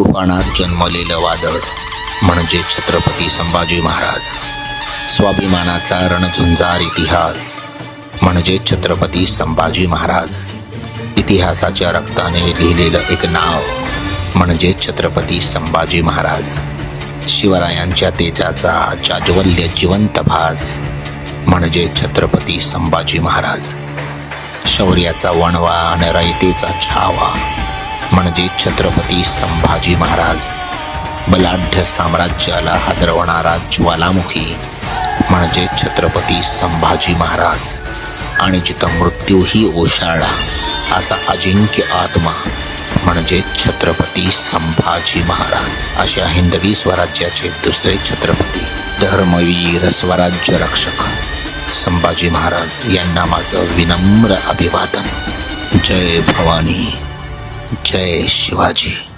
तुफानात जन्मलेलं वादळ म्हणजे छत्रपती संभाजी महाराज. स्वाभिमानाचा रणझुंजार इतिहास म्हणजे छत्रपती संभाजी महाराज. इतिहासाच्या रक्ताने लिहिलेलं एक नाव म्हणजे छत्रपती संभाजी महाराज. शिवरायांच्या तेजाचा जाज्वल्य जिवंत भास म्हणजे छत्रपती संभाजी महाराज. शौर्याचा वणवा आणि रयतेचा छावा म्हणजे छत्रपती संभाजी महाराज. बलाढ्य साम्राज्याला हादरवणारा ज्वालामुखी म्हणजे छत्रपती संभाजी महाराज. आणि जिथं मृत्यूही ओशाळला असा अजिंक्य आत्मा म्हणजे छत्रपती संभाजी महाराज. अशा हिंदवी स्वराज्याचे दुसरे छत्रपती धर्मवीर स्वराज्य रक्षक संभाजी महाराज यांना माझं विनम्र अभिवादन. जय भवानी. जय शिवाजी.